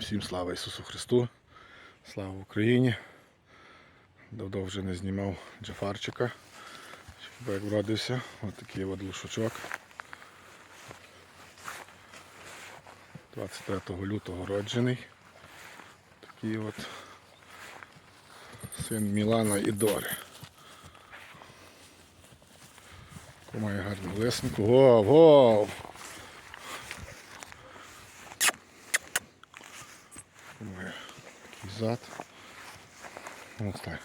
Всім слава Ісусу Христу, слава Україні. Давно вже не знімав Джафарчика. Хіба як вродився. Ось такий от лушочок. 23 лютого роджений. Такий от син Мілана і Дори. Має гарну лисинку. Вов, вов! Має такий зад. Ну, стань.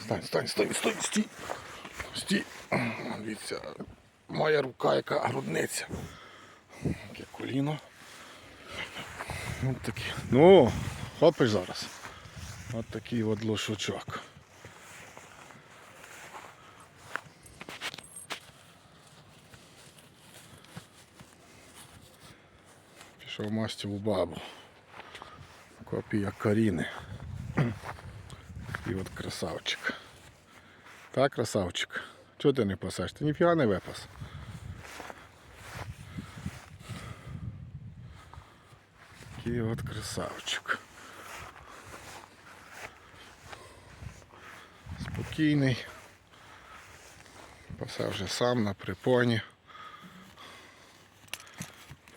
Стань, стань, стань, стань, стій. Стій. Дивіться, моя рука, яка грудниця. Яке коліно. От такі. Ну, хопиш зараз. От такий от лошучок. Пішов мастів у бабу. Копія Каріни. І от красавчик. Так, красавчик. Чого ти не пасеш? Ти ніфіга не випас. Такий от красавчик. Спокійний. Пасав вже сам на припоні.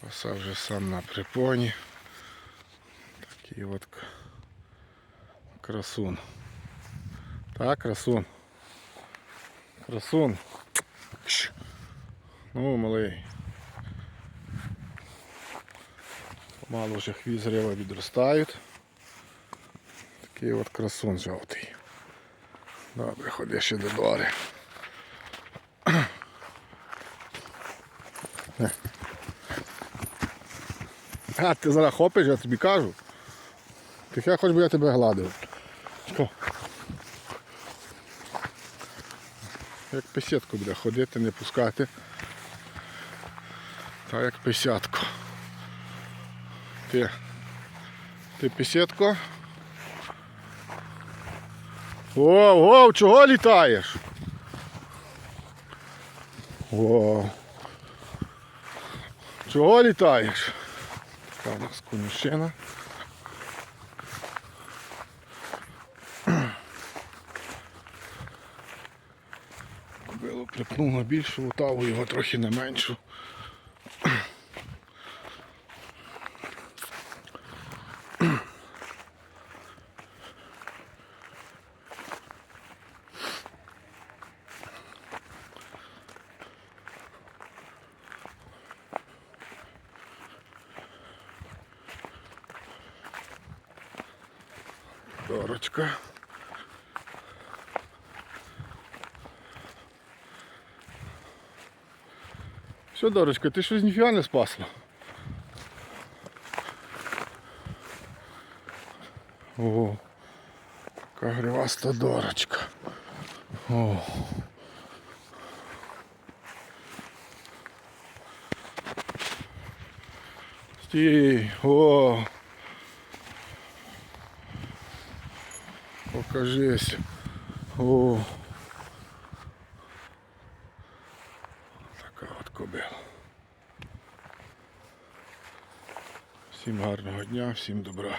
Пасав вже сам на припоні. Такий от красун. Так, красун. Красун. Ну, малий. Помалу вже хвіст грива відростають. Такий от красун жовтий. Добре, ходи ще до дори. А, ти зараз хопиш, я тобі кажу. Ти я хоч би я тебе гладив. Як песятку буде ходити, не пускати. Так як песятку. Ти. Ти песятко? О, о, чого літаєш? О. Чого літаєш? Така у нас конюшина. Кобилу припнув на більшу лутаву, його трохи на меншу. Дорочка. Що, Дорочка, ти щось ніфіга не спасла? О, яка гриваста дорочка. О. Стій, о. Покажись. О. Така от кобила. Всім гарного дня, всім добра.